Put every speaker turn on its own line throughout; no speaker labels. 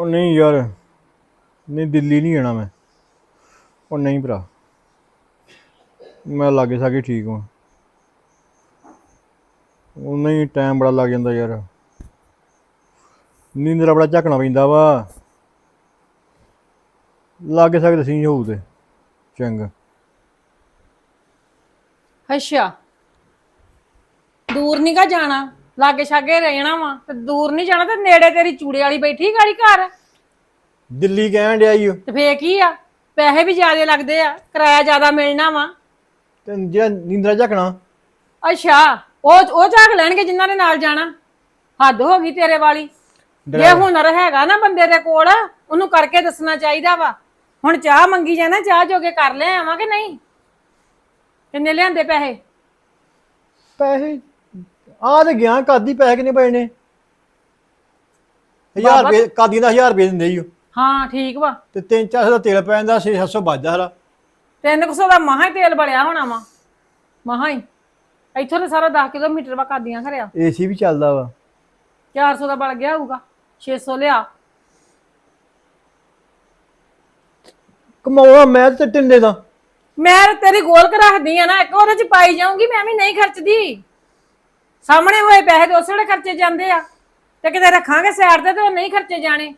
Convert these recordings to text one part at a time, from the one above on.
ਉਹ ਨਹੀਂ ਯਾਰ, ਨਹੀਂ ਦਿੱਲੀ ਨਹੀਂ ਜਾਣਾ ਮੈਂ। ਉਹ ਨਹੀਂ ਭਰਾ। ਮੈਂ ਲਾਗੇ ਸਾਗੇ ਠੀਕ ਹਾਂ। ਉਹ ਨਹੀਂ ਟਾਈਮ ਬੜਾ ਲੱਗ ਜਾਂਦਾ ਯਾਰ। ਨੀਂਦਰਾ ਬੜਾ ਝੱਕਣਾ ਪੈਂਦਾ ਵਾ। ਲਾਗੇ ਸਾਗੇ ਦਸੀਂ ਹੋਊ ਤੇ, ਚੰਗਾ।
ਅੱਛਾ। ਦੂਰ ਨਹੀਂ ਗਾ ਜਾਣਾ? ਲਾਗੇ ਛਾਗੇ ਰਹਿਣਾ ਵਾ ਤੇ ਦੂਰ ਨਹੀਂ ਜਾਣਾ ਤੇ ਨੇੜੇ ਤੇਰੀ ਚੂੜੇ ਵਾਲੀ ਬੈਠੀ ਗਾੜੀ ਘਰ।
ਦਿੱਲੀ ਕਹਿਣ ਡਿਆ ਈ ਓ।
ਤੇ ਫੇਰ ਕੀ ਆ? ਪੈਸੇ ਵੀ ਜ਼ਿਆਦੇ ਲੱਗਦੇ ਆ ਕਿਰਾਇਆ ਜ਼ਿਆਦਾ ਮਿਲਣਾ ਵਾ।
ਤੇ ਜਿਹੜਾ ਨੀਂਦਰਾ ਝੱਕਣਾ।
ਅੱਛਾ ਉਹ ਉਹ ਝਾਕ ਲੈਣਗੇ ਜਿਨ੍ਹਾਂ ਦੇ ਨਾਲ ਜਾਣਾ। ਹੱਦ ਹੋ ਗਈ ਤੇਰੇ ਵਾਲੀ। ਜੇ ਹੁਨਰ ਹੈਗਾ ਨਾ ਬੰਦੇ ਦੇ ਕੋਲ ਉਹਨੂੰ ਕਰਕੇ ਦੱਸਣਾ ਚਾਹੀਦਾ ਵਾ। ਹੁਣ ਚਾਹ ਮੰਗੀ ਜਾਣਾ ਚਾਹ ਜੋਗੇ ਕਰ ਲੈ ਆਵਾਂ ਕਿ ਨਹੀਂ? ਕਿੰਨੇ ਲਿਆਂਦੇ ਪੈਸੇ?
ਪੈਸੇ ਆ ਤੇ ਗਿਆ ਕਾਦੀ ਪੈਸੇ ਕਿੰਨੇ ਪਏ ਨੇ 1000 ਰੁਪਏ ਕਾਦੀ ਦਾ 1000 ਰੁਪਏ ਦਿੰਦੇ ਓ।
ਹਾਂ ਠੀਕ ਵਾ।
ਤੇ 3-400 ਦਾ ਤੇਲ ਪੈ ਜਾਂਦਾ 6-700 ਵੱਜਦਾ ਹਲਾ
ਤਿੰਨ ਕੁ ਸੌ ਦਾ ਮਹਾ ਹੀ ਤੇਲ ਬਲਿਆ ਹੋਣਾ ਵਾ। ਮਹਾ ਹੀ। ਇੱਥੋਂ ਤੇ ਸਾਰਾ 10 ਕਿਲੋਮੀਟਰ ਵਾ ਕਾਦੀਆਂ ਖਰਿਆ
ਏਸੀ ਵੀ ਚੱਲਦਾ ਵਾ।
400 ਦਾ ਬਲ ਗਿਆ ਹੋਊਗਾ 600 ਲਿਆ।
ਕਮਾਉਣਾ ਮੈਂ ਤੇ ਟਿੰਡੇ ਦਾ
ਮੈਂ ਤੇਰੀ ਗੋਲਕ ਰੱਖਦੀ ਆ ਨਾ ਇੱਕ ਉਹਦੇ ਚ ਪਾਈ ਜਾਊਂਗੀ ਮੈਂ ਵੀ ਨਹੀਂ ਖਰਚਦੀ। ਸਾਹਮਣੇ ਹੋਏ ਪੈਸੇ ਤੇ ਉਸੇ ਵੇਲੇ ਖਰਚੇ ਜਾਂਦੇ ਆ। ਤੇ ਕਿਤੇ ਰੱਖਾਂਗੇ ਸਾਈਡ ਤੇ ਤੇ ਉਹ ਨਹੀਂ ਖਰਚੇ ਜਾਣੇ।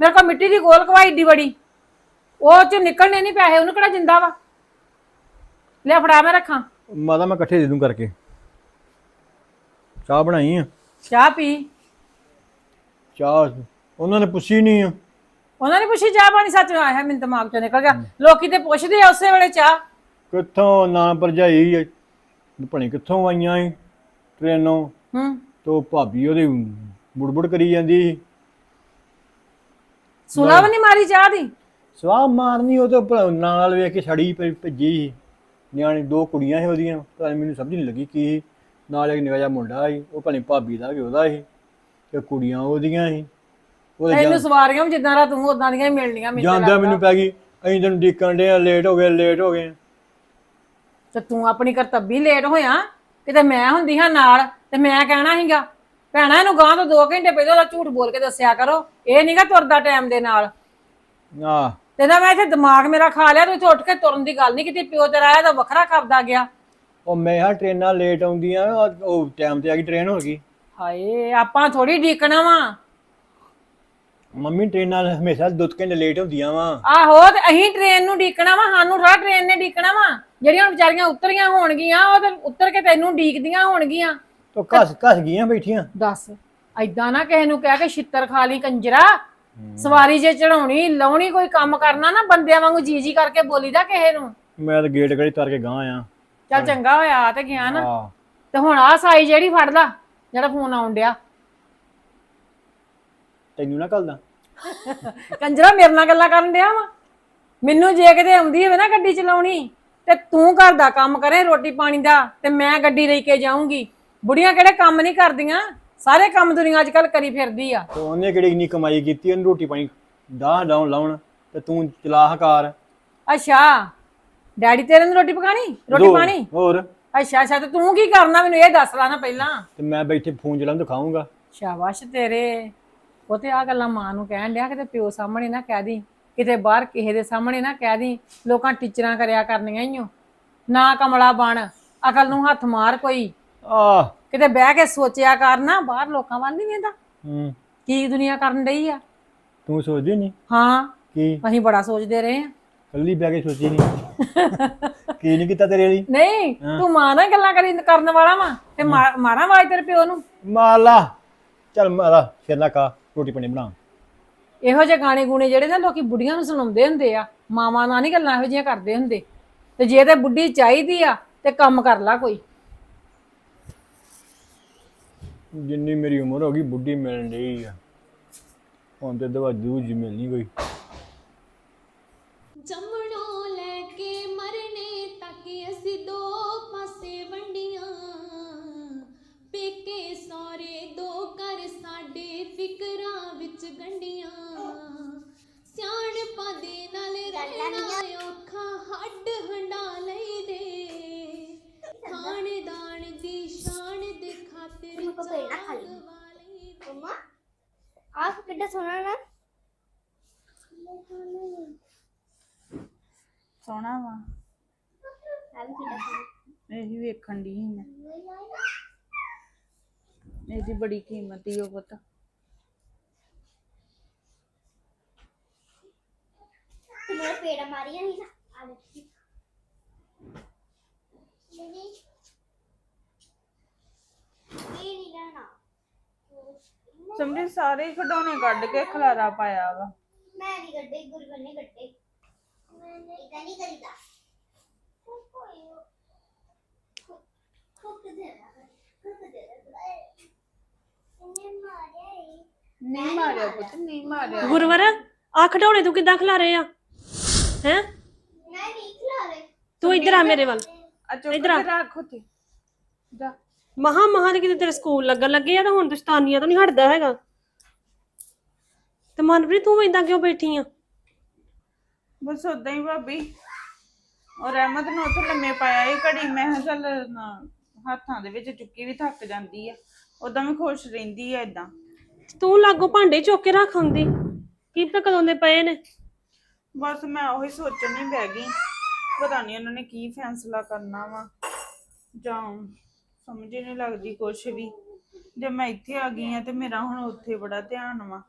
ਮੇਰੇ ਕੋਲ ਮਿੱਟੀ ਦੀ ਗੋਲਕ ਵਾ ਏਡੀ ਬੜੀ ਉਹ ਚ ਨਿਕਲਣੇ ਨਹੀਂ ਪੈਸੇ ਉਹਨੂੰ ਕਿਹੜਾ ਜਿੰਦਾ ਵਾ? ਲੈ ਫੜਾ ਮੈਂ ਰੱਖਾਂ।
ਮਾਦਾ ਮੈਂ ਇਕੱਠੇ ਦੇ ਦੂੰ ਕਰਕੇ। ਚਾਹ ਬਣਾਈ ਆ?
ਚਾਹ ਪੀ।
ਚਾਹ ਉਹਨਾਂ ਨੇ ਪੁੱਛੀ ਨਹੀਂ ਆ।
ਉਹਨਾਂ ਨੇ ਪੁੱਛੀ ਚਾਹ ਪਾਣੀ ਸੱਚ ਆਇਆ ਮੈਨੂੰ ਦਿਮਾਗ ਚੋਂ ਨਿਕਲ ਗਿਆ। ਲੋਕੀ ਤੇ ਪੁੱਛਦੇ ਆ ਉਸੇ ਵੇਲੇ ਚਾਹ।
ਕਿੱਥੋਂ ਨਾ ਭਰਜਾਈ ਭਣੀ ਕਿੱਥੋਂ ਆਈਆਂ ਈ? ਟ੍ਰੇਨੋਂ
ਹੂੰ।
ਤੋ ਭਾਬੀ ਉਹਦੀ ਬੁੜਬੁੜ ਕਰੀ ਜਾਂਦੀ ਸੀ।
ਸੁਲਾ ਵੀ ਨਹੀਂ ਮਾਰੀ ਚਾਹ ਦੀ?
ਸਵਾਹ ਮਾਰਨੀ ਉਹ ਤੇ ਭਲਾ ਨਾਲ ਵੇਖ ਕੇ ਛੜੀ ਭੱਜੀ ਸੀ। ਨਿਆਣੀ ਦੋ ਕੁੜੀਆਂ ਸੀ ਉਹਦੀਆਂ ਪਤਾ ਨੀ ਮੈਨੂੰ ਸਮਝ ਨਹੀਂ ਲੱਗੀ ਕੀ ਸੀ। ਨਾਲ ਇੱਕ ਨਿੱਕਾ ਜਿਹਾ ਮੁੰਡਾ ਸੀ ਉਹ ਭਣੀ ਭਾਬੀ ਦਾ ਕਿ ਉਹਦਾ ਸੀ ਤੇ ਕੁੜੀਆਂ ਉਹਦੀਆਂ ਸੀ।
ਇਹਨੂੰ ਸਵਾਰੀਆਂ ਵੀ ਜਿੱਦਾਂ ਦਾ ਤੂੰ ਉਦਾਂ ਦੀਆਂ ਹੀ ਮਿਲਣੀਆਂ ਮੈਨੂੰ
ਜਾਂਦਾ ਮੈਨੂੰ ਪੈ ਗਈ ਅਸੀਂ ਤੈਨੂੰ ਡੀਕਣ ਦੇ ਲੇਟ ਹੋ ਗਏ ਲੇਟ ਹੋ ਗਏ
ਤੇ ਤੂੰ ਆਪਣੀ ਕਰਤੱਬੀ ਲੇਟ ਹੋਇਆ। ਕਿਤੇ ਮੈਂ ਹੁੰਦੀ ਹਾਂ ਨਾਲ ਤੇ ਮੈਂ ਕਹਿਣਾ ਸੀਗਾ। ਭੈਣਾ ਇਹਨੂੰ ਗਾਂ ਤੋਂ 2 ਘੰਟੇ ਪਹਿਲਾਂ ਦਾ ਝੂਠ ਬੋਲ ਕੇ ਦੱਸਿਆ ਕਰੋ। ਇਹ ਨਹੀਂਗਾ ਤੁਰਦਾ ਟਾਈਮ ਦੇ ਨਾਲ।
ਆ
ਤੇ ਨਾ ਮੈਂ ਇੱਥੇ ਦਿਮਾਗ ਮੇਰਾ ਖਾ ਲਿਆ ਤੂੰ ਇੱਥੇ ਉੱਠ ਕੇ ਤੁਰਨ ਦੀ ਗੱਲ ਨਹੀਂ ਕੀਤੀ ਪਿਓ ਤੇਰਾ ਆਇਆ ਤਾਂ ਵੱਖਰਾ ਕਰਦਾ ਗਿਆ।
ਉਹ ਮੈਂ ਹਾਂ ਟ੍ਰੇਨਾਂ ਲੇਟ ਆਉਂਦੀਆਂ ਉਹ- ਉਹ ਟਾਈਮ ਤੇ ਆ ਗਈ ਟ੍ਰੇਨ ਹੋ ਗਈ
ਹਾਏ ਆਪਾਂ ਥੋੜੀ ਡੀਕਣਾ ਵਾ।
ਮੰਮੀ ਟ੍ਰੇਨਾਂ ਹਮੇਸ਼ਾ ਦੋ ਘੰਟੇ ਲੇਟ ਹੁੰਦੀਆਂ ਵਾ।
ਆਹੋ ਤੇ ਅਸੀਂ ਟ੍ਰੇਨ ਨੂੰ ਡੀਕਣਾ ਵਾ ਸਾਨੂੰ ਥੋੜਾ ਟ੍ਰੇਨ ਨੇ ਡੀਕਣਾ ਵਾ। ਜਿਹੜੀਆਂ ਹੁਣ ਵਿਚਾਰੀਆਂ ਉਤਰੀਆਂ ਹੋਣਗੀਆਂ ਉਹ ਤੇ ਉਤਰ ਕੇ ਤੈਨੂੰ ਡੀਕਦੀਆਂ ਹੋਣਗੀਆਂ।
ਤੋ ਘਸ ਘਸ ਗਈਆਂ ਬੈਠੀਆਂ?
ਦੱਸ ਐਦਾਂ ਨਾ ਕਿਸੇ ਨੂੰ ਕਹਿ ਕੇ ਛਿੱਤਰ ਖਾ ਲਈ ਕੰਜਰਾ। ਸਵਾਰੀ ਜੇ ਚੜਾਉਣੀ ਲਾਉਣੀ ਕੋਈ ਕੰਮ ਕਰਨਾ ਨਾ ਬੰਦਿਆਂ ਵਾਂਗੂ ਜੀ ਜੀ ਕਰਕੇ ਬੋਲੀਦਾ ਕਿਸੇ ਨੂੰ।
ਮੈਂ ਤਾਂ ਗੇਟ ਗੜੀ ਤਰ ਕੇ ਗਾਂ ਆ
ਚੱਲ ਚੰਗਾ ਹੋਇਆ ਆ ਤੇ ਗਿਆ ਨਾ। ਤੇ ਹੁਣ ਆ ਸਾਈ ਜਿਹੜੀ ਫੜ ਲਾ ਜਿਹੜਾ ਫੋਨ ਆਉਣ ਡਿਆ।
ਤੈਨੂੰ ਨਾ ਕੱਲਦਾ
ਕੰਜਰਾ ਮੇਰੇ ਨਾਲ ਗੱਲਾਂ ਕਰਨ ਡਿਆ ਵਾ। ਮੈਨੂੰ ਜੇ ਕਿਤੇ ਆਉਂਦੀ ਹੋਵੇ ਨਾ ਗੱਡੀ ਚਲਾਉਣੀ। ਤੇ ਤੂੰ ਘਰ ਦਾ ਕੰਮ ਕਰੇ ਰੋਟੀ ਪਾਣੀ ਦਾ ਤੇ ਮੈਂ ਗੱਡੀ ਲੈ ਕੇ ਜਾਊਂਗੀ। ਬੁੜੀਆਂ ਕਿਹੜੇ ਕੰਮ ਨਹੀਂ ਕਰਦੀਆਂ? ਸਾਰੇ ਕੰਮ ਦੁਨੀਆ ਅੱਜ ਕੱਲ ਕਰੀ ਫਿਰਦੀ ਆ।
ਤੇ ਉਹਨੇ ਕਿਹੜੀ ਇੰਨੀ ਕਮਾਈ ਕੀਤੀ? ਉਹਨੂੰ ਰੋਟੀ ਪਾਣੀ ਦਾਹ ਡਾਉਣ ਲਾਉਣ ਤੇ ਤੂੰ ਚਲਾ ਹਕਾਰ
ਅੱਛਾ ਡੈਡੀ ਤੇਰੇ ਨੂੰ ਰੋਟੀ ਪਕਾਣੀ? ਰੋਟੀ ਪਾਣੀ?
ਹੋਰ।
ਅੱਛਾ ਅੱਛਾ ਤੇ ਤੂੰ ਕੀ ਕਰਨਾ? ਮੈਨੂੰ ਇਹ ਦੱਸ ਲੈ ਨਾ ਪਹਿਲਾਂ।
ਤੇ ਮੈਂ ਬੈਠੇ ਫੋਨ ਚਲਾਉਂ ਦਿਖਾਉਂਗਾ
ਸ਼ਾਬਾਸ਼ ਤੇਰੇ। ਉਹ ਤੇ ਆ ਗੱਲਾਂ ਮਾਂ ਨੂੰ ਕਹਿਣ ਡਿਆ ਕਿਤੇ ਪਿਓ ਸਾਹਮਣੇ ਨਾ ਕਹਿ ਦੀ। ਕਿਤੇ ਬਾਹਰ ਕਿਸੇ ਦੇ ਸਾਹਮਣੇ ਨਾ ਕਹਿ ਦੀ ਲੋਕਾਂ ਟੀਚਰਾਂ ਕਰਿਆ ਕਰਨੀਆਂ ਈਓ ਨਾ ਕਮਲਾ ਬਣ ਅਕਲ ਨੂੰ ਹੱਥ ਮਾਰ ਕੋਈ।
ਆ
ਕਿਤੇ ਬਹਿ ਕੇ ਸੋਚਿਆ ਕਰ ਨਾ ਬਾਹਰ ਲੋਕਾਂ ਵੱਲ ਨਹੀਂ ਵੇਂਦਾ।
ਹੂੰ।
ਕੀ ਦੁਨੀਆ ਕਰਨ ਡਈ ਆ?
ਤੂੰ ਸੋਚਦੀ ਨਹੀਂ
ਹਾਂ।
ਕੀ?
ਅਸੀਂ ਬੜਾ ਸੋਚਦੇ ਰਹੇ ਆ।
ਕੱਲੀ ਬਹਿ ਕੇ ਸੋਚੀ ਨਹੀਂ ਕੀ ਨਹੀਂ ਕੀਤਾ ਤੇਰੇ ਲਈ?
ਨਹੀਂ ਤੂੰ ਮਾਂ ਨਾਲ ਗੱਲਾਂ ਕਰੀ ਕਰਨ ਵਾਲਾ ਵਾ। ਤੇ ਮਾਰ- ਮਾਰਾਂ ਆਵਾਜ਼ ਤੇਰੇ ਪਿਓ ਨੂੰ।
ਮਾਲਾ ਚੱਲ ਮਾਲਾ ਛੇਲਾ ਕਾ ਰੋਟੀ ਪਾਣੀ ਬਣਾ।
ਇਹੋ ਜਿਹੇ ਗਾਣੇ ਗੂਣੇ ਜਿਹੜੇ ਨਾ ਲੋਕੀ ਬੁੱਢੀਆਂ ਨੂੰ ਸੁਣਾਉਂਦੇ ਹੁੰਦੇ ਆ ਮਾਵਾਂ ਨਾਲ ਨਹੀਂ ਗੱਲਾਂ ਇਹੋ ਜਿਹੀਆਂ ਕਰਦੇ ਹੁੰਦੇ। ਤੇ ਜੇ ਤੇ ਬੁੱਢੀ ਚਾਹੀਦੀ ਆ ਤੇ ਕੰਮ ਕਰ ਲਾ ਕੋਈ।
ਜਿੰਨੀ ਮੇਰੀ ਉਮਰ ਹੋ ਗਈ ਬੁੱਢੀ ਮਿਲਣ ਡਈ ਆ। ਹੁਣ ਤੇ ਦਵਾ ਦੂਜੀ ਮਿਲਣੀ ਕੋਈ।
ਜੰਮਣੋਂ ਲੈ ਕੇ ਮਰਨੇ ਤੱਕ ਅਸੀਂ ਦੋ ਪਾਸੇ ਵੰਡੀਆਂ। ਪੇਕੇ ਸੌਰੇ ਦੋ ਘਰ ਸਾਡੇ ਫਿਕਰਾਂ ਵਿੱਚ ਗੰਡੀਆਂ ਨਾਲ ਰਹਿਣਾ ਔਖਾ ਹੱਡ ਹੰਡਾ ਲਈ ਦੇ। ਖਾਨਦਾਨ ਦੀ ਸ਼ਾਨ ਦੇ ਖਾਤਰ
ਮੈਨੂੰ ਪਤਾ ਹੀ ਨਾ ਖਾਲੀ।
ਜਾਗ ਵਾਲੀ ਦੇ।
ਮਮਾ ਆਹ ਕਿੱਡਾ ਸੋਹਣਾ ਨਾ ਸੋਹਣਾ ਵਾ। ਇਹ ਵੀ ਵੇਖਣ ਦੀ ਮੈਂ। ਇਹਦੀ ਬੜੀ ਕੀਮਤ ਹੀ ਉਹ ਪਤਾ।
ਪੇੜਾ ਮਾਰੀਆਂ ਨਹੀਂ ਨਾ। ਆ ਨਹੀਂ ਲੈਣਾ।
ਸਮਝੇ ਸਾਰੇ ਹੀ ਖਿਡੌਣੇ ਕੱਢ ਕੇ ਖਲਾਰਾ ਪਾਇਆ ਵਾ।
ਮੈਂ ਨਹੀਂ ਗੱਡੇ ਗੁਰਗਨ ਨੇ ਗੱਡੇ ਮੈਂ ਨਹੀਂ ਨਹੀਂ ਕਰੀਦਾ। ਕੁੱਕ ਦੇ ਕੁੱਕ ਦੇ ਇਹਨੇ ਮਾਰਿਆ ਈ।
ਨਹੀਂ ਮਾਰਿਆ ਪੁੱਤ ਨਹੀਂ ਮਾਰਿਆ।
ਗੁਰਵਰ ਆ ਖਿਡੌਣੇ ਤੂੰ ਕਿੱਦਾਂ ਖਿਲਾ ਰਹੇ ਆ? ਇੱਧਰ ਆ
ਰੱਖ ਉੱਥੇ। ਜਾ।
ਮਹਾ ਮਹਾ ਦੇ ਕਿਤੇ ਤੇਰੇ ਸਕੂਲ ਲੱਗਣ ਲੱਗੇ ਆ ਤਾਂ ਹੁਣ ਦੁਸ਼ਤਾਨੀਆਂ ਤੋਂ ਨਹੀਂ ਹਟਦਾ ਹੈਗਾ। ਤੇ ਮਨਪ੍ਰੀਤ ਤੂੰ ਏਦਾਂ ਕਿਉਂ ਬੈਠੀ ਆ?
ਬਸ ਉਦਾਂ ਹੀ ਭਾਬੀ। ਔਰ ਅਹਿਮਦ ਨੂੰ ਉੱਥੇ ਲੰਮੇ ਪਾਇਆ ਇਹ ਘੜੀ। ਮੈਂ ਕਿਹਾ ਚੱਲ ਨਾ ਹੱਥਾਂ ਦੇ ਵਿੱਚ ਚੁੱਕੀ ਵੀ ਥੱਕ ਜਾਂਦੀ ਆ। ਉਦਾਂ ਵੀ ਖੁਸ਼ ਰਹਿੰਦੀ ਆ ਇਦਾਂ
ਤੂੰ ਲਾਗੋ ਭਾਂਡੇ ਚੁੱਕ ਕੇ ਰੱਖ ਆਉਂਦੀ। ਕੀ ਪਤਾ ਕਦੋਂ ਦੇ ਪਏ ਨੇ।
ਬਸ ਮੈਂ ਉਹੀ ਸੋਚਣ ਨਹੀਂ ਬਹਿ ਗਈ। ਪਤਾ ਨਹੀਂ ਉਹਨਾਂ ਨੇ ਕੀ ਫੈਸਲਾ ਕਰਨਾ ਵਾ। ਜਾਂ ਸਮਝ ਹੀ ਨਹੀਂ ਲੱਗਦੀ ਕੁਛ ਵੀ। ਜੇ ਮੈਂ ਇੱਥੇ ਆ ਗਈ ਆ ਤੇ ਮੇਰਾ ਹੁਣ ਉੱਥੇ ਬੜਾ ਧਿਆਨ ਵਾ।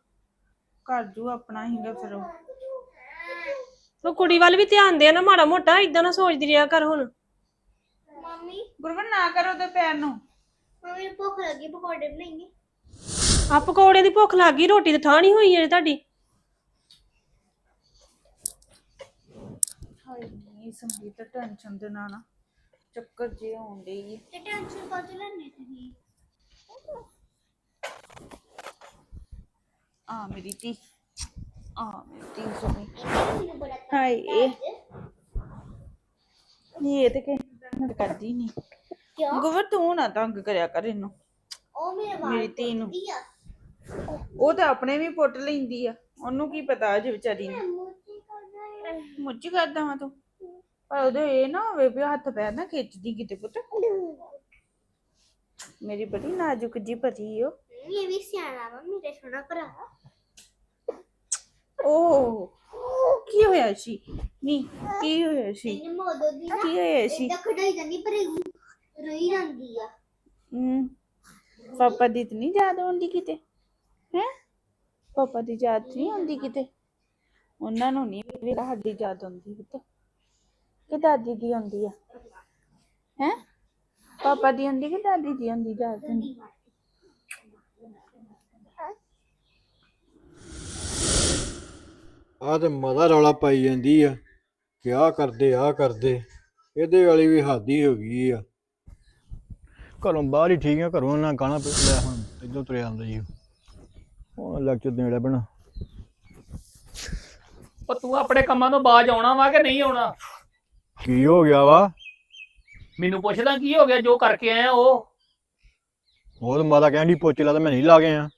ਘਰ ਜੂ ਆਪਣਾ ਹੀਗਾ ਫਿਰ ਉਹ।
ਤੂੰ ਕੁੜੀ ਵੱਲ ਵੀ ਧਿਆਨ ਦੇ ਨਾ ਮਾੜਾ ਮੋਟਾ ਏਦਾਂ ਨਾ ਸੋਚਦੀ ਰਿਹਾ ਕਰ ਹੁਣ।
ਮੰਮੀ।
ਗੁਰਵਰ ਨਾ ਕਰੋ ਤੇ ਪੈਰ ਨੂੰ।
ਮੰਮੀ ਨੂੰ ਭੁੱਖ ਲੱਗੀ ਪਕੌੜੇ ਬਣਾਏਂਗੇ
ਆ ਪਕੌੜੇ ਦੀ ਭੁੱਖ ਲੱਗ ਗਈ ਰੋਟੀ ਤੇ ਥਾਂ ਨਹੀਂ ਹੋਈ ਹੈ ਤੁਹਾਡੀ।
ਨਹੀਂ ਸੰਗੀਤ ਟੈਨਸ਼ਨ ਦੇ ਨਾਲ ਨਾ ਚੱਕਰ ਜੇ ਆਉਣ ਡਈ ਏ
ਤੇ ਟੈਨਸ਼ਨ ਕਾਹਤੋਂ ਲੈਣੀ ਤੁਸੀਂ?
ਆ ਮੇਰੀ ਧੀ ਆ ਮੇਰੀ ਧੀ ਸੋਹਣੀ।
ਮੈਨੂੰ ਬੜਾ
ਹਾਏ ਇਹ। ਇਹ ਤੇ ਕਿ ਕਰਦੀ ਨਹੀਂ
ਕਿਉਂ?
ਗੁਰਵਰ ਤੂੰ ਨਾ ਤੰਗ ਕਰਿਆ ਕਰ ਇਹਨੂੰ।
ਉਹ ਮੇਰੇ ਵਾਲ
ਮੇਰੀ ਧੀ ਨੂੰ।
ਦੀ ਆ।
ਉਹ ਤਾਂ ਆਪਣੇ ਵੀ ਪੁੱਟ ਲੈਂਦੀ ਆ। ਉਹਨੂੰ ਕੀ ਪਤਾ ਅਜ ਵਿਚਾਰੀ ਨੂੰ।
ਕਰਦਾ ਹੈ
ਮੁੱਝ ਕਰਦਾ ਵਾ ਤੂੰ। ਪਰ ਉਹਦੇ ਇਹ ਨਾ ਹੋਵੇ ਵੀ ਹੱਥ ਪੈਰ ਨਾ ਖਿੱਚਦੀ ਕਿਤੇ ਪੁੱਤ। ਮੇਰੀ ਬੜੀ ਨਾਜ਼ੁਕ ਜੀ ਪਤੀ ਓ।
ਇਹ ਵੀ ਸਿਆਣਾ ਵਾ ਮੇਰੇ ਸੋਹਣਾ ਭਰਾ।
ਓ ਕੀ ਹੋਇਆ ਸੀ? ਨਹੀਂ ਕੀ ਹੋਇਆ ਸੀ?
ਇਹਨੇ ਮੋਦੋ ਦੀ ਨਾ
ਕੀ ਹੋਇਆ ਸੀ?
ਖੜਾਈ ਜਾਂਦੀ ਪਰ ਇਹ ਰੋਈ ਜਾਂਦੀ ਆ।
ਹਮ ਪਾਪਾ ਦੀ ਤਾਂ ਨਹੀਂ ਯਾਦ ਆਉਂਦੀ ਕਿਤੇ? ਹੈ? ਪਾਪਾ ਦੀ ਯਾਦ ਨਹੀਂ ਆਉਂਦੀ ਕਿਤੇ? ਉਹਨਾਂ ਨੂੰ ਨਹੀਂ ਵੀ ਸਾਡੀ ਯਾਦ ਆਉਂਦੀ ਕਿਤੇ? ਕਿ ਦਾਦੀ ਦੀ ਆਉਂਦੀ ਆ? ਹੈ? ਪਾਪਾ ਦੀ ਆਉਂਦੀ ਕਿ ਦਾਦੀ ਦੀ ਆਉਂਦੀ ਯਾਦ ਹੁੰਦੀ
ਆ ਤੇ ਮਦਾ ਰੌਲਾ ਪਾਈ ਜਾਂਦੀ ਆ। ਕਿ ਕਰਦੇ ਆਹ ਕਰਦੇ। ਇਹਦੇ ਵਾਲੀ ਵੀ ਹਾਦੀ ਹੋ ਗਈ ਆ। ਘਰੋਂ ਬਾਹਰ ਹੀ ਠੀਕ ਆ ਘਰੋਂ ਨਾ ਗਾਣਾ ਪਿਆ ਹੁਣ ਇੱਧਰ ਤੁਰਿਆ ਆਉਂਦਾ ਜੀ। ਉਹ ਲੈਕਚਰ ਦੇਣ ਬਣਾ
ਉਹ ਤੂੰ ਆਪਣੇ ਕੰਮਾਂ ਤੋਂ ਬਾਜ ਆਉਣਾ ਵਾ ਕਿ ਨਹੀਂ ਆਉਣਾ?
ਕੀ ਹੋ ਗਿਆ ਵਾ?
ਮੈਨੂੰ ਪੁੱਛਦਾ ਕੀ ਹੋ ਗਿਆ ਜੋ ਕਰਕੇ ਆਇਆ ਉਹ?
ਉਹ ਤਾਂ ਮਾਤਾ ਕਹਿੰਦੀ ਪੋਚੇ ਲਾ ਤਾਂ ਮੈਂ ਨਹੀਂ ਲਾ ਗਿਆ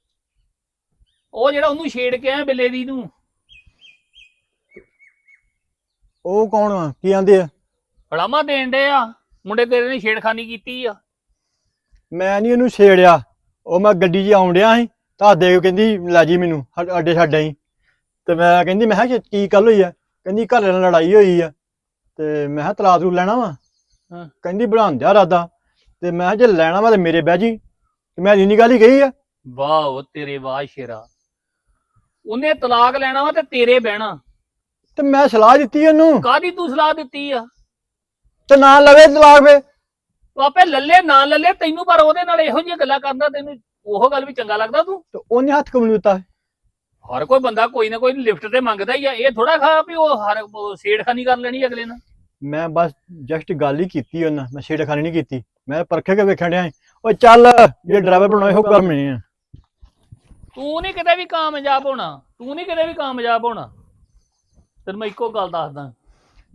ਉਹ ਜਿਹੜਾ ਉਹਨੂੰ ਛੇੜ ਕੇ ਆਇਆ ਬਿੱਲੇ ਦੀ ਨੂੰ।
ਉਹ ਕੌਣ ਆ? ਕੀ ਆਂਦੇ ਆ?
ਫੜਾਮਾ ਦੇਣ ਦੇ ਆ। ਮੁੰਡੇ ਤੇਰੇ ਨੇ ਛੇੜਖਾਨੀ ਕੀਤੀ ਆ।
ਮੈਂ ਨਹੀਂ ਇਹਨੂੰ ਛੇੜਿਆ। ਉਹ ਮੈਂ ਗੱਡੀ 'ਚ ਆਉਣ ਡਿਆ ਸੀ। ਤਾਂ ਦੇ ਕੇ ਕਹਿੰਦੀ ਲੈ ਜੀ ਮੈਨੂੰ ਅੱਡੇ ਛੱਡ ਆਈ। ਤੇ ਮੈਂ ਕਹਿੰਦੀ ਮੈਂ ਕਿਹਾ ਕਿ ਕੀ ਗੱਲ ਹੋਈ ਆ? ਕਹਿੰਦੀ ਘਰ ਨਾਲ ਲੜਾਈ ਹੋਈ ਆ। ਤੇ ਮੈਂ ਕਿਹਾ ਤਲਾਕ ਤਲੂਕ ਲੈਣਾ ਵਾ।
ਹਾਂ।
ਕਹਿੰਦੀ ਬਣਾਉਣ ਦਿਆ ਇਰਾਦਾ। ਤੇ ਮੈਂ ਕਿਹਾ ਜੇ ਲੈਣਾ ਵਾ ਤੇ ਮੇਰੇ ਬਹਿ ਜੀ। ਤੇ ਮੈਂ ਇੰਨੀ ਗੱਲ ਹੀ ਕਹੀ ਆ।
ਵਾਹ ਉਹ ਤੇਰੇ ਵਾਹ ਸ਼ੇਰਾ। ਉਹਨੇ ਤਲਾਕ ਲੈਣਾ ਵਾ ਤੇ ਤੇਰੇ ਬਹਿਣਾ।
ਤੇ ਮੈਂ ਸਲਾਹ ਦਿੱਤੀ ਉਹਨੂੰ।
ਕਾਦੀ ਤੂੰ ਸਲਾਹ ਦਿੱਤੀ ਆ?
ਤੇ ਨਾ ਲਵੇ ਤਲਾਕ ਫੇ।
ਤੂੰ ਆਪੇ ਲੱਲੇ ਨਾ ਲੱਲੇ ਤੈਨੂੰ ਪਰ ਉਹਦੇ ਨਾਲ ਇਹੋ ਜਿਹੀਆਂ ਗੱਲਾਂ ਕਰਦਾ ਤੈਨੂੰ ਉਹ ਗੱਲ ਵੀ ਚੰਗਾ ਲੱਗਦਾ ਤੂੰ?
ਤੇ ਉਹਨੇ ਹੱਥ ਕਿਉਂ ਨਹੀਂ ਦਿੱਤਾ?
ਹਰ ਕੋਈ ਬੰਦਾ ਕੋਈ ਨਾ ਕੋਈ ਲਿਫਟ ਤੇ ਮੰਗਦਾ ਹੀ ਆ ਇਹ ਥੋੜਾ ਖਾ ਵੀ ਉਹ ਹਰ ਉਹ ਛੇੜਖਾਨੀ ਕਰ ਲੈਣੀ ਅਗਲੇ ਨਾਲ।
ਮੈਂ ਬਸ ਜਸਟ ਗੱਲ ਹੀ ਕੀਤੀ ਉਹਨਾਂ ਮੈਂ ਛੇੜਖਾਨੀ ਨਹੀਂ ਕੀਤੀ। ਮੈਂ ਪਰਖੇ ਕੇ ਵੇਖਣ ਡਿਆ। ਓ ਚੱਲ ਜੇ ਡਰਾਈਵਰ ਬਣਾਏ ਇਹੋ ਕੰਮ ਨਹੀਂ ਆ।
ਤੂੰ ਨਹੀਂ ਕਿਤੇ ਵੀ ਕਾਮਯਾਬ ਹੋਣਾ ਤੂੰ ਨਹੀਂ ਕਿਤੇ ਵੀ ਕਾਮਯਾਬ ਹੋਣਾ। ਤੈਨੂੰ ਮੈਂ ਇੱਕੋ ਗੱਲ ਦੱਸਦਾ।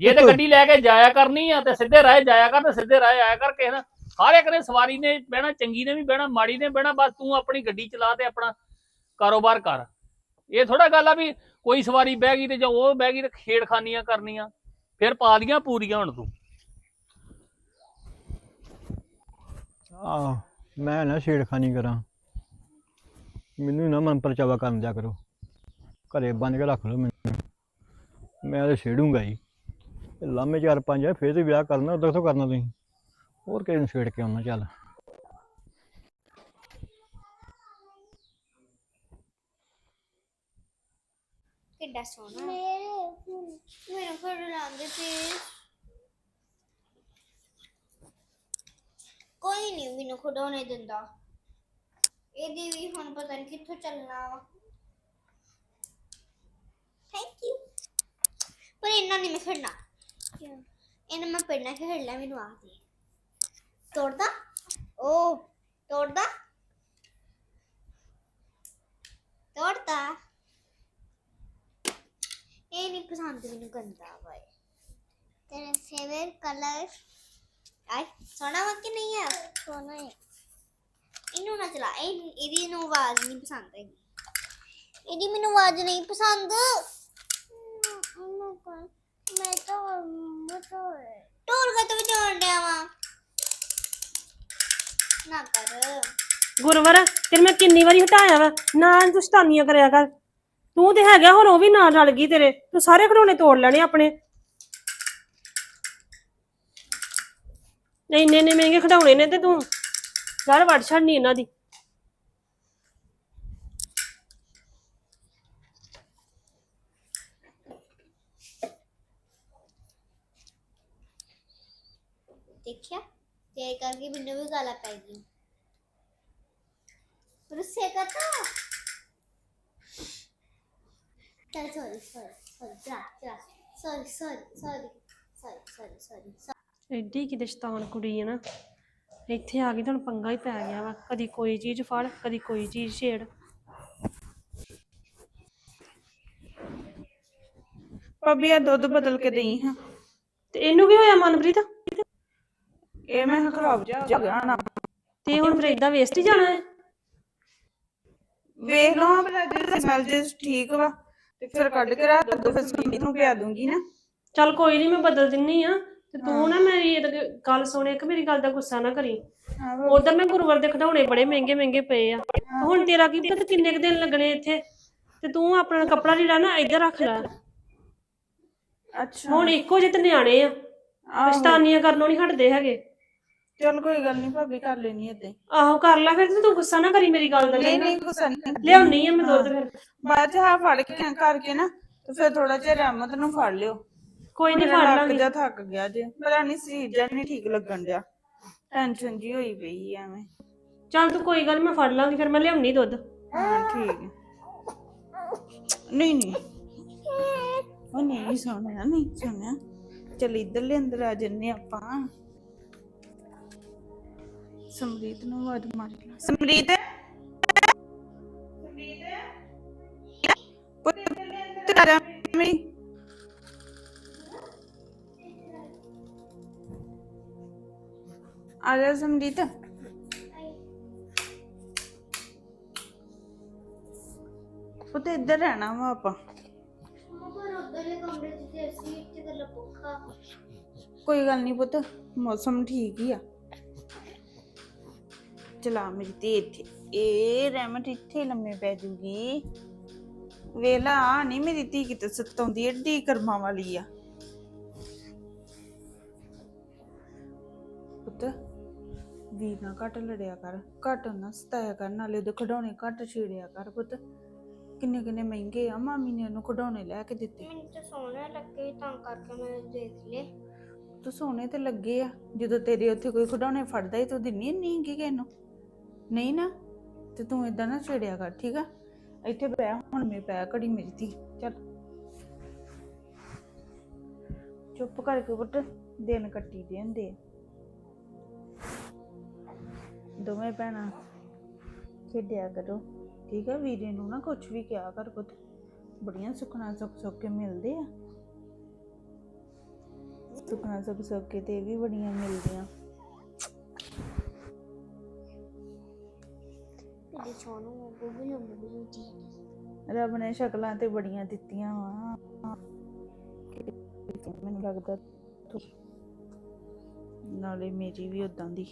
ਜੇ ਤੇ। ਗੱਡੀ ਲੈ ਕੇ ਜਾਇਆ ਕਰਨੀ ਆ ਤੇ ਸਿੱਧੇ ਰਾਹ ਜਾਇਆ ਕਰ ਤੇ ਸਿੱਧੇ ਰਾਹ ਆਇਆ ਕਰ ਕਿਸੇ ਨਾ ਹਰ ਇੱਕ ਨੇ ਸਵਾਰੀ ਨੇ ਬਹਿਣਾ ਚੰਗੀ ਨੇ ਵੀ ਬਹਿਣਾ ਮਾੜੀ ਨੇ ਬਹਿਣਾ ਬਸ ਤੂੰ ਆਪਣੀ ਗੱਡੀ ਚਲਾ ਤੇ ਆਪਣਾ ਕਾਰੋਬਾਰ ਕਰ। ਇਹ ਥੋੜਾ ਗੱਲ ਆ ਵੀ ਕੋਈ ਸਵਾਰੀ ਬਹਿ ਗਈ ਤੇ ਜਾਂ ਉਹ ਬਹਿ ਗਈ ਤੇ ਖੇੜਖਾਨੀਆਂ ਕਰਨੀਆਂ, ਫਿਰ ਪਾ ਦੀਆਂ ਪੂਰੀਆਂ ਹੁਣ ਤੂੰ।
ਆਹ, ਮੈਂ ਨਾ ਛੇੜਖਾਨੀ ਕਰਾਂ। ਮੈਨੂੰ ਨਾ ਮਨ ਪਰਚਾਵਾ ਕਰਨ ਦਿਆ ਕਰੋ। ਘਰੇ ਬੰਨ ਕੇ ਰੱਖ ਲਓ ਮੈਨੂੰ। ਮੈਂ ਤਾਂ ਛੇੜੂੰਗਾ ਹੀ। ਲਾਮੇ ਚਾਰ ਪੰਜ ਆ, ਫੇਰ ਤੇ ਵਿਆਹ ਕਰਨਾ ਉਦੋਂ ਤੋਂ ਕਰਨਾ ਤੁਸੀਂ? ਹੋਰ ਕਿਸੇ ਨੂੰ ਛੇੜ ਕੇ ਆਉਣਾ, ਚੱਲ।
ਕਿੱਡਾ ਸੋਹਣਾ। ਮੇਰੇ ਮੇਰੇ ਕੋਲ ਲਾਂਦੇ ਪਲੀਜ਼ ਕੋਈ ਨਹੀਂ ਮੈਨੂੰ ਖੁਡਾਉਣੇ ਦਿੰਦਾ। ਇਹਦੀ ਵੀ ਹੁਣ ਪਤਾ ਨਹੀਂ ਕਿੱਥੋਂ ਚੱਲਣਾ ਵਾ। ਥੈਂਕ ਯੂ ਪਰ ਇਹਨਾਂ ਨਹੀਂ ਮੈਂ ਖੇਡਣਾ। ਇਹਨਾਂ ਮੈਂ ਪਹਿਲਾਂ ਖੇਡ ਲਿਆ, ਮੈਨੂੰ ਆ ਦੇ। ਤੋੜਦਾ? ਓ ਤੋੜਦਾ ਇਹ ਨਹੀਂ ਪਸੰਦ ਮੈਨੂੰ ਗੰਦਾ ਵਾਏ ਤੇਰਾ ਫੇਵਰਟ ਕਲਰ ਆਈ ਸੋਨਾ ਵਾ ਕਿ ਨਹੀਂ ਆ? ਸੋਨਾ ਹੈ ਇਹਨੂੰ ਨਾ ਚਲਾ ਇਹ ਇਹਦੀ ਨੂੰ ਆਵਾਜ਼ ਨਹੀਂ ਪਸੰਦ ਹੈਗੀ। ਇਹਦੀ ਮੈਨੂੰ ਆਵਾਜ਼ ਨਹੀਂ ਪਸੰਦ। ਮੈਂ ਤਾਂ ਮਤੋੜ ਟੋਰ ਕਾ ਤੂੰ ਜੋੜ ਡਿਆ ਵਾ। ਨਾ ਕਰ।
ਗੁਰਵਰ ਤੇਰੇ ਮੈਂ ਕਿੰਨੀ ਵਾਰੀ ਹਟਾਇਆ ਵਾ। ਨਾ ਤੂੰ ਸ਼ਤਾਨੀਆਂ ਕਰਿਆ ਕਰ। ਤੂੰ ਤੇ ਹੈਗਾ ਹੁਣ, ਉਹ ਵੀ ਨਾਲ ਰਲ ਗਈ ਤੇਰੇ। ਤੂੰ ਸਾਰੇ ਖਿਡੌਣੇ ਤੋੜ ਲੈਣੇ ਆਪਣੇ। ਨਹੀਂ, ਇੰਨੇ ਮਹਿੰਗੇ ਖਿਡੌਣੇ ਨੇ ਤੇ ਤੂੰ। ਘਰ ਵੜ ਛੱਡਨੀ ਇਹਨਾਂ ਦੀ।
ਦੇਖਿਆ? ਤੇ ਕਰਕੇ ਮੈਨੂੰ ਵੀ ਗਾਲਾਂ ਪੈ ਗਈ ਰੁੱਸੇ ਕਾ ਤਾ ਚਲ ਸੌਰੀ ਸੌਰੀ ਸੌਰੀ ਜਾ ਜਾ sorry sorry sorry sorry sorry sorry
ਐਡੀ ਕਿਤੇ ਸ਼ਤਾਨ ਕੁੜੀ ਹੈ ਨਾ। ਇੱਥੇ ਆ ਗਈ ਤੁਹਾਨੂੰ ਪੰਗਾ ਹੀ ਪੈ ਗਿਆ ਵਾ। ਕਦੀ ਕੋਈ ਚੀਜ਼ ਫੜ ਕਦੀ ਕੋਈ ਚੀਜ਼ ਛੇੜ।
ਭਾਬੀ ਆ ਦੁੱਧ ਬਦਲ ਕੇ ਦੇਈ ਹਾਂ।
ਤੇ ਇਹਨੂੰ ਕੀ ਹੋਇਆ ਮਨਪ੍ਰੀਤ?
ਇਹ ਮੈਂ ਕਿਹਾ ਖਰਾਬ ਜਾ ਹੋ ਗਿਆ ਨਾ।
ਤੇ ਹੁਣ ਫਿਰ ਏਦਾਂ ਵੇਸਟ ਹੀ ਜਾਣਾ ਹੈ?
ਵੇਖ ਲਓ ਹਾਂ ਭਲਾ ਜੇ ਸਮੈਲ ਜੇ ਠੀਕ ਵਾ। ਤੇ ਫਿਰ ਕੱਢ ਕੇ ਰੱਖ ਦੋ ਫਿਰ ਸੁਣੀ ਨੂੰ ਪਿਆ ਦੂੰਗੀ ਨਾ।
ਚੱਲ ਕੋਈ ਨਹੀਂ ਮੈਂ ਬਦਲ ਦਿੰਨੀ ਆ। ਤੇ ਤੂੰ ਨਾ ਮੇਰੀ ਇਹ ਗੱਲ ਸੁਣ ਇੱਕ ਮੇਰੀ ਗੱਲ ਦਾ ਗੁੱਸਾ ਨਾ ਕਰੀ। ਉਧਰ ਮੈਂ ਗੁਰਵਰ ਦੇ ਖਿਡੌਣੇ ਬੜੇ ਮਹਿੰਗੇ ਮਹਿੰਗੇ ਪਏ ਆ। ਹੁਣ ਤੇਰਾ ਕੀ ਪਤਾ ਕਿੰਨੇ ਕੁ ਦਿਨ ਲੱਗਣੇ ਇੱਥੇ? ਤੇ ਤੂੰ ਆਪਣਾ ਕੱਪੜਾ ਜਿਹੜਾ ਨਾ ਇੱਧਰ ਰੱਖ ਲੈ।
ਅੱਛਾ।
ਹੁਣ ਇੱਕੋ ਜਿਹੇ ਤੇ ਨਿਆਣੇ ਆ। ਪਛਤਾਨੀਆਂ ਕਰਨੋਂ ਨਹੀਂ ਹਟਦੇ ਹੈਗੇ।
ਚਲ ਕੋਈ ਗੱਲ ਨਹੀਂ ਭਾਬੀ ਕਰ ਲੈਣੀ ਏਦਾਂ ਹੀ।
ਆਹੋ ਕਰ ਲੈ ਫਿਰ ਤੇ ਤੂੰ ਗੁੱਸਾ ਨਾ ਕਰੀ ਮੇਰੀ ਗੱਲ ਦਾ।
ਨਹੀਂ ਨਹੀਂ ਗੁੱਸਾ ਨਹੀਂ
ਲਿਆਉਣੀ ਆ ਮੈਂ ਦੁੱਧ ਫਿਰ।
ਬਾਅਦ ਚ ਹਾਂ ਫੜ ਕੇ ਕਰਕੇ ਨਾ ਤੇ ਫਿਰ ਥੋੜਾ ਜਿਹਾ ਰਹਿਮਤ ਨੂੰ ਫੜ ਲਿਓ।
ਕੋਈ ਨਹੀਂ ਫੜ ਲਾਂਗੇ।
ਜਿਹਾ ਥੱਕ ਗਿਆ ਜੇ। ਪਤਾ ਨਹੀਂ ਸਰੀਰ ਜਿਹਾ ਨਹੀਂ ਠੀਕ ਲੱਗਣ ਡਿਆ। ਟੈਨਸ਼ਨ ਜੀ ਹੋਈ ਪਈ ਐਵੇਂ।
ਚੱਲ ਤੂੰ ਕੋਈ ਗੱਲ ਮੈਂ ਫੜ ਲਾਂਗੀ ਫਿਰ ਮੈਂ ਲਿਆਉਣੀ ਦੁੱਧ।
ਹਾਂ ਠੀਕ ਹੈ। ਨਹੀਂ ਨਹੀਂ। ਉਹ ਨਹੀਂ ਸੋਹਣਾ ਨਹੀਂ ਸੋਹਣਾ ਚਲ ਇਧਰਲੇ ਅੰਦਰ ਆ ਜੰਨੇ ਆਪਾਂ। ਸਮਰੀਤ ਨੂੰ ਆਵਾਜ਼ ਮਾਰ ਸਮਰੀਤ? ਆ ਜਾ ਮੇਰੀ ਆ ਜਾ ਸਮਰੀਤ। ਪੁੱਤ ਇੱਧਰ ਰਹਿਣਾ ਵਾ ਆਪਾਂ। ਕੋਈ ਗੱਲ ਨਹੀਂ ਪੁੱਤ ਮੌਸਮ ਠੀਕ ਹੀ ਆ। ਚਲਾ ਮੇਰੀ ਤੇ ਇੱਥੇ। ਇਹ ਰਹਿਮਤ ਇੱਥੇ ਲੰਮੇ ਪੈ ਜੂਗੀ। ਵੇਲਾ ਨਹੀਂ ਮੇਰੀ ਧੀ ਕਿਤੇ ਸਤਾਉਂਦੀ ਏਡੀ ਕਰਮਾਂ ਵਾਲੀ ਆ। ਪੁੱਤ ਵੀ ਨਾ ਘੱਟ ਲੜਿਆ ਕਰ ਘੱਟ ਨਾ ਸਤਾਇਆ ਕਰ ਨਾਲੇ ਉਹਦੇ ਖਿਡੌਣੇ ਘੱਟ ਛੇੜਿਆ ਕਰ ਪੁੱਤ। ਕਿੰਨੇ ਕਿੰਨੇ ਮਹਿੰਗੇ ਆ ਮਾਮੀ ਨੇ ਉਹਨੂੰ ਖਿਡੌਣੇ ਲੈ ਕੇ ਦਿੱਤੇ।
ਮੈਨੂੰ ਤਾਂ ਸੋਹਣਾ ਲੱਗੇ ਤਾਂ ਕਰਕੇ ਮੈਂ ਦੇਖ ਲਏ।
ਤੂੰ ਸੋਨੇ ਤੇ ਲੱਗੇ ਆ। ਜਦੋਂ ਤੇਰੇ ਉੱਥੇ ਕੋਈ ਖਿਡੌਣੇ ਫੜਦਾ ਈ ਤੂੰ ਦਿੰਨੀ ਨਹੀਂ ਹੈਗੀ ਕਿਸੇ ਨੂੰ। ਨਹੀਂ ਨਾ, ਤੇ ਤੂੰ ਇਦਾਂ ਨਾ ਛੇੜਿਆ ਕਰ, ਠੀਕ ਆ? ਇੱਥੇ ਬੈ ਹੁਣ ਮੇ ਪੈ ਘੜੀ ਮੇਰੀ ਧੀ, ਚੱਲ। ਚੁੱਪ ਕਰਕੇ ਪੁੱਤ ਦਿਨ ਕੱਟੀ ਦੇ ਹੁੰਦੇ ਆ। ਦੋਵੇਂ ਭੈਣਾਂ ਖੇਡਿਆ ਕਰੋ, ਠੀਕ ਆ? ਵੀਰੇ ਨੂੰ ਨਾ ਕੁਝ ਵੀ ਕਿਹਾ ਕਰ ਪੁੱਤ, ਬੜੀਆਂ ਸੁਖਣਾ ਸੁੱਖ ਸੁੱਖ ਕੇ ਮਿਲਦੇ ਆ। ਸੁੱਖਣਾ ਸੁੱਖ ਸੁੱਖ ਕੇ ਤੇ ਇਹ ਵੀ ਬੜੀਆਂ ਮਿਲਦੀਆਂ।
ਉਹ ਬੁੱਬੂ ਬੁੱਬੂ ਜੀ
ਰੱਬ ਨੇ ਸ਼ਕਲਾਂ ਤੇ ਬੜੀਆਂ ਦਿੱਤੀਆਂ ਵਾ। ਮੈਨੂੰ ਲੱਗਦਾ ਤੂੰ ਨਾਲੇ ਮੇਰੀ ਵੀ ਉਦਾਂ ਦੀ।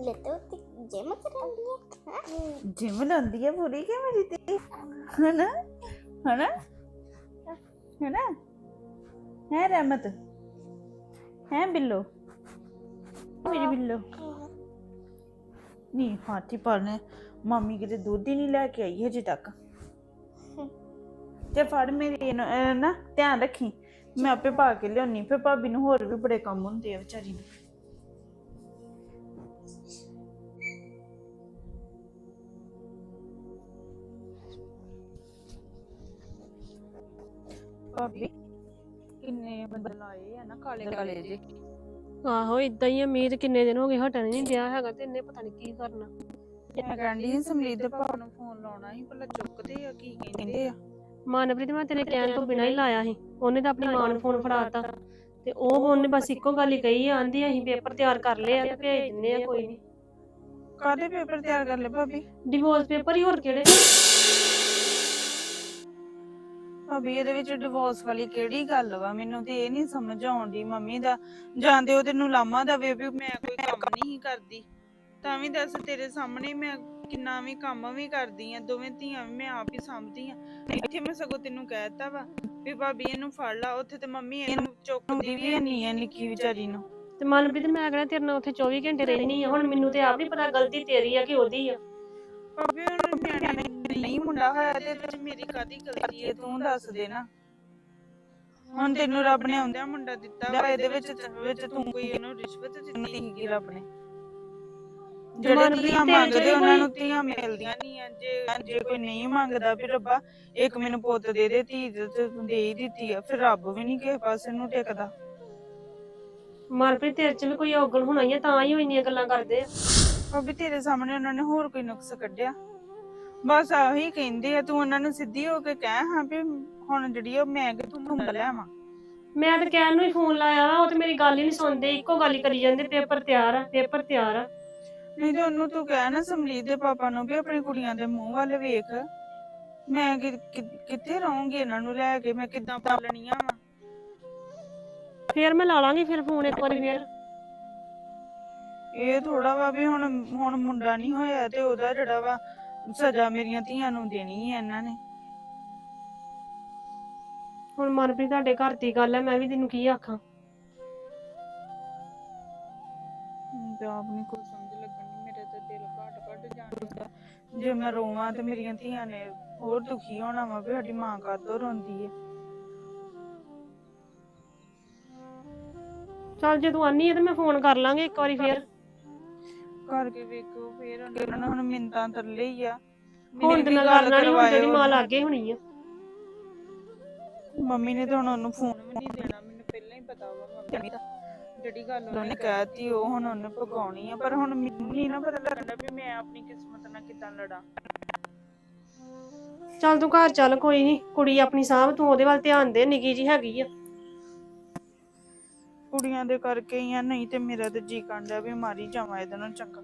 ਲੈ ਤੋ ਜਿਮ ਕਰਾਂਗੀ ਹਾਂ
ਜਿਮ ਲਾਉਂਦੀ ਆ ਪੂਰੀ ਕਿ ਮੇਰੀ ਤੇ? ਹਨਾ? ਹਨਾ? ਹਨਾ? ਹੈ ਰਹਿਮਤ ਹੈ ਬਿੱਲੋ? ਮੇਰੀ ਬਿੱਲੋ? ਨਹੀਂ ਹਾਥੀ ਪਾਲਨੇ ਮੰਮੀ ਕਿਤੇ ਦੁੱਧ ਹੀ ਨਹੀਂ ਲੈ ਕੇ ਆਈ ਹਜੇ ਤੱਕ। ਤੇ ਫੜ ਮੇਰੀ ਇਹਨੂੰ ਅਹ ਨਾ ਧਿਆਨ ਰੱਖੀ। ਮੈਂ ਆਪੇ ਪਾ ਕੇ ਲਿਆਉਣੀ, ਫਿਰ ਭਾਬੀ ਨੂੰ ਹੋਰ ਵੀ ਬੜੇ ਕੰਮ ਹੁੰਦੇ ਆ ਵਿਚਾਰੀ ਨੂੰ ਭਾਬੀ, ਕਿੰਨੇ ਬੱਦਲ ਆਏ ਆ ਨਾ ਕਾਲੇ ਕਾਲੇ ਜੇ
ਆਹੋ ਇਦਾਂ ਹੀ ਆ ਕਿੰਨੇ ਦਿਨ ਹੋ ਗਏ ਹਟਣ ਨਹੀਂ ਡਿਆ ਹੈਗਾ ਤੇ ਇਹਨੇ ਪਤਾ ਨਹੀਂ ਕੀ ਕਰਨਾ।
ਮੈਂ ਕਹਿੰਦੀ ਸੀ ਸਮਰੀਤ ਦੇ ਪਾਪਾ ਨੂੰ ਫੋਨ ਲਾਉਣਾ ਸੀ ਭਲਾ ਚੁੱਕਦੇ ਆ ਕੀ ਕਹਿੰਦੇ ਆ?
ਮਨਪ੍ਰੀਤ ਮੈਂ ਤੇਰੇ ਕਹਿਣ ਤੋਂ ਬਿਨਾਂ ਹੀ ਲਾਇਆ ਸੀ ਉਹਨੇ ਤਾਂ ਆਪਣੀ ਮਾਂ ਨੂੰ ਫੋਨ ਫੜਾਤਾ ਤੇ ਉਹ ਉਹਨੇ ਬਸ ਇੱਕੋ ਗੱਲ ਹੀ ਕਹੀ ਆਂਦੀ ਅਸੀਂ ਪੇਪਰ ਤਿਆਰ ਕਰ ਲਏ ਆ ਤੇ ਭੇਜ ਦਿੰਨੇ ਆ ਕੋਈ ਨਹੀਂ
ਕਾਦੇ ਪੇਪਰ ਤਿਆਰ ਕਰ ਲੈ ਭਾਬੀ?
ਡਿਵੋਰਸ ਪੇਪਰ ਹੀ ਹੋਰ ਕਿਹੜੇ?
ਭਾਬੀ, ਇਹਦੇ ਵਿੱਚ ਡਿਵੋਰਸ ਵਾਲੀ ਕਿਹੜੀ ਗੱਲ ਵਾ? ਮੈਨੂੰ ਤੇ ਇਹ ਨਹੀਂ ਸਮਝ ਆਉਂਦੀ ਮੰਮੀ ਦਾ। ਜਾਂਦੇ ਉਹ ਤੈਨੂੰ ਲਾਮਾ ਦਵੇ ਵੀ ਮੈਂ ਕੋਈ ਕੰਮ ਨਹੀਂ ਕਰਦੀ। ਤਾਂ ਵੀ ਦੱਸ ਤੇਰੇ ਸਾਹਮਣੇ ਮੈਂ ਕਿੰਨਾ ਵੀ ਕੰਮ ਵੀ ਕਰਦੀ ਆ, ਦੋਵੇਂ ਧੀਆਂ ਵੀ ਮੈਂ ਆਪ ਹੀ ਸਾਂਭਦੀ ਆ। ਇੱਥੇ ਮੈਂ ਸਗੋਂ ਤੈਨੂੰ ਕਹਿਤਾ ਵਾ ਵੀ ਭਾਬੀ ਇਹਨੂੰ ਫੜ ਲਾ, ਉੱਥੇ ਤੇ ਮੰਮੀ ਇਹਨੂੰ ਚੁੱਕਦੀ ਵੀ ਨਹੀਂ ਆ ਨਿੱਕੀ ਵਿਚਾਰੀ ਨੂੰ।
ਤੇ ਮਨਪ੍ਰੀਤ, ਮੈਂ ਕਹਿੰਦਾ ਤੇਰੇ ਨਾਲ ਉੱਥੇ 24 ਘੰਟੇ ਰਹਿਣੀ ਆ। ਹੁਣ ਮੈਨੂੰ ਤੇ ਆਪ ਨਹੀਂ ਪਤਾ ਗਲਤੀ ਤੇਰੀ ਆ ਕਿ ਉਹਦੀ ਆ।
ਭਾਬੀ ਹੁਣ ਨਿਆਣੇ ਨੇ ਨਹੀਂ ਮੁੰਡਾ ਹੋਇਆ ਤੇ ਇਹਦੇ ਚ ਮੇਰੀ ਕਾਦੀ ਗਲਤੀ ਹੈ ਤੂੰ ਦੱਸ ਦੇ ਨਾ ਹੁਣ ਤੈਨੂੰ ਰੱਬ ਨੇ ਆਉਂਦਿਆਂ ਮੁੰਡਾ ਦਿੱਤਾ ਵਾ ਇਹਦੇ ਵਿੱਚ ਵਿੱਚ ਤੂੰ ਕੋਈ ਇਹਨੂੰ ਰਿਸ਼ਵਤ ਦਿੱਤੀ ਸੀਗੀ ਰੱਬ ਨੇ। ਜਿਹੜੇ
ਮਨਪ੍ਰੀਤ
ਧੀਆਂ
ਤੇਰੇ ਚ
ਮੰਗਦੇ
ਵੀ
ਉਹਨਾਂ
ਕੋਈ-
ਨੂੰ ਧੀਆਂ ਮਿਲਦੀਆਂ ਨਹੀਂ ਆ ਜੇ ਜੇ ਕੋਈ ਨਹੀਂ ਮੰਗਦਾ ਵੀ ਰੱਬਾ ਇੱਕ ਮੈਨੂੰ ਪੁੱਤ ਦੇ ਦੇ ਧੀ ਦੇ ਤੇ ਤੂੰ ਦੇ ਹੀ ਦਿੱਤੀ ਆ ਫਿਰ ਰੱਬ ਵੀ ਨਹੀਂ ਕਿਸੇ ਪਾਸੇ ਨੂੰ ਟਿਕਦਾ।
ਮਨਪ੍ਰੀਤ ਤੇਰੇ ਚ ਵੀ ਕੋਈ ਔਗਣ ਹੋਣਾ ਹੀ ਆ ਤਾਂ ਹੀ ਉਹ ਇੰਨੀਆਂ ਗੱਲਾਂ ਕਰਦੇ ਆ।
ਭਾਬੀ ਤੇਰੇ ਸਾਹਮਣੇ ਉਹਨਾਂ ਨੇ ਹੋਰ ਕੋਈ ਨੁਕਸ ਕੱਢਿਆ। ਬਸ ਆਹੀ ਕਹਿੰਦੇ ਆ ਤੂੰ ਉਹਨਾਂ ਨੂੰ ਸਿੱਧੀ ਹੋ ਕੇ ਕਹਿ ਹਾਂ ਵੀ ਹੁਣ ਜਿਹੜੀ ਉਹ ਮੈਂ ਕਿ ਤੂੰ ਮੁੰਡਾ ਲੈ ਆਵਾਂ।
ਮੈਂ ਤਾਂ ਕਹਿਣ ਨੂੰ ਹੀ ਫੋਨ ਲਾਇਆ ਵਾ, ਉਹ ਤੇ ਮੇਰੀ ਗੱਲ ਹੀ ਨਹੀਂ ਸੁਣਦੇ ਇੱਕੋ ਗੱਲ ਹੀ ਕਰੀ ਜਾਂਦੇ ਪੇਪਰ ਤਿਆਰ ਆ ਪੇਪਰ ਤਿਆਰ ਆ।
ਨਹੀਂ ਤੇ ਉਹਨੂੰ ਤੂੰ ਕਹਿ ਨਾ ਸਮਰੀਤ ਦੇ ਪਾਪਾ ਨੂੰ ਵੀ ਆਪਣੀ ਕੁੜੀਆਂ ਦੇ ਮੂੰਹ ਵੱਲ ਵੇਖ। ਮੈਂ ਕਿ- ਕਿ- ਕਿੱਥੇ ਰਹੂੰਗੀ ਇਹਨਾਂ ਨੂੰ ਲੈ ਕੇ ਮੈਂ ਕਿੱਦਾਂ ਪਾਲਣੀਆਂ ਵਾ।
ਫੇਰ ਮੈਂ ਲਾ ਲਾਂਗੀ ਫਿਰ ਫੋਨ ਇੱਕ ਵਾਰੀ ਫੇਰ।
ਇਹ ਥੋੜਾ ਵਾ ਵੀ ਹੁਣ ਹੁਣ ਮੁੰਡਾ ਨਹੀਂ ਹੋਇਆ ਤੇ ਉਹਦਾ ਜਿਹੜਾ ਵਾ ਸਜ਼ਾ ਮੇਰੀਆਂ ਧੀਆਂ ਨੂੰ ਦੇਣੀ ਹੈ ਇਹਨਾਂ ਨੇ।
ਹੁਣ ਮਨਪ੍ਰੀਤ ਤੁਹਾਡੇ ਘਰ ਦੀ ਗੱਲ ਹੈ ਮੈਂ ਵੀ ਤੈਨੂੰ ਕੀ ਆਖਾਂ?
ਮੈਨੂੰ ਤੇ ਆਪ ਨਹੀਂ ਕੋਈ ਸਮਝ ਲੱਗਣੀ ਮੇਰੇ ਤੇ ਦਿਲ ਘਟ ਘਟ ਜਾਂਦਾ ਜੇ ਮੈਂ ਰੋਵਾਂ ਤੇ ਮੇਰੀਆਂ ਧੀਆਂ ਨੇ ਹੋਰ ਦੁਖੀ ਹੋਣਾ ਵਾ ਵੀ ਸਾਡੀ ਮਾਂ ਕਾਦੋਂ ਰੋਂਦੀ ਹੈ
ਚੱਲ ਜੇ ਤੂੰ ਆਨੀ ਹੈ ਤੇ ਮੈਂ ਫੋਨ ਕਰ ਲਾਂਗੇ ਇੱਕ ਵਾਰੀ ਫੇਰ।
ਕਰਕੇ ਵੇਖੋ ਫੇਰ ਉਹਨਾਂ ਨੇ ਹੁਣ ਮਿੰਤਾਂ ਤਰਲੇ ਹੀ ਆ।
ਹੁਣ ਤੇ ਮੈਂ
ਗੱਲ
ਕਰਨਾ ਨਹੀਂ ਹੁਣ ਤੇਰੀ। ਮਾਂ ਲੱਗੇ ਹੋਣੀ ਆ।
ਮੰਮੀ ਨੇ ਤਾਂ ਹੁਣ ਉਹਨੂੰ ਫੋਨ ਵੀ ਨਹੀਂ ਦੇਣਾ ਮੈਨੂੰ ਪਹਿਲਾਂ ਹੀ ਪਤਾ ਵਾ ਮੰਮੀ ਦਾ। ਜਿਹੜੀ ਗੱਲ ਉਹਨੇ ਕਹਿਤੀ ਉਹ ਹੁਣ ਉਹਨੇ ਪਕਾਉਣੀ ਆ ਪਰ ਹੁਣ ਮੈਨੂੰ ਨਹੀਂ ਨਾ ਪਤਾ ਲੱਗਦਾ ਵੀ ਮੈਂ ਆਪਣੀ ਕਿਸਮਤ ਨਾਲ ਕਿੱਦਾਂ ਲੜਾਂ।
ਚੱਲ ਤੂੰ ਘਰ ਚੱਲ ਕੋਈ ਨਹੀਂ ਕੁੜੀ ਆਪਣੀ ਸਾਂਭ ਤੂੰ ਉਹਦੇ ਵੱਲ ਧਿਆਨ ਦੇ ਨਿੱਕੀ ਜੀ ਹੈਗੀ ਆ।
ਕੁੜੀਆਂ ਦੇ ਕਰਕੇ ਹੀ ਆ, ਨਹੀਂ ਤੇ ਮੇਰਾ ਤੇ ਜੀ ਡਿਆ ਵੀ ਮਾਰੀ ਜਾਵਾਂ ਇਹਦੇ ਨਾਲ ਚੰਗਾ।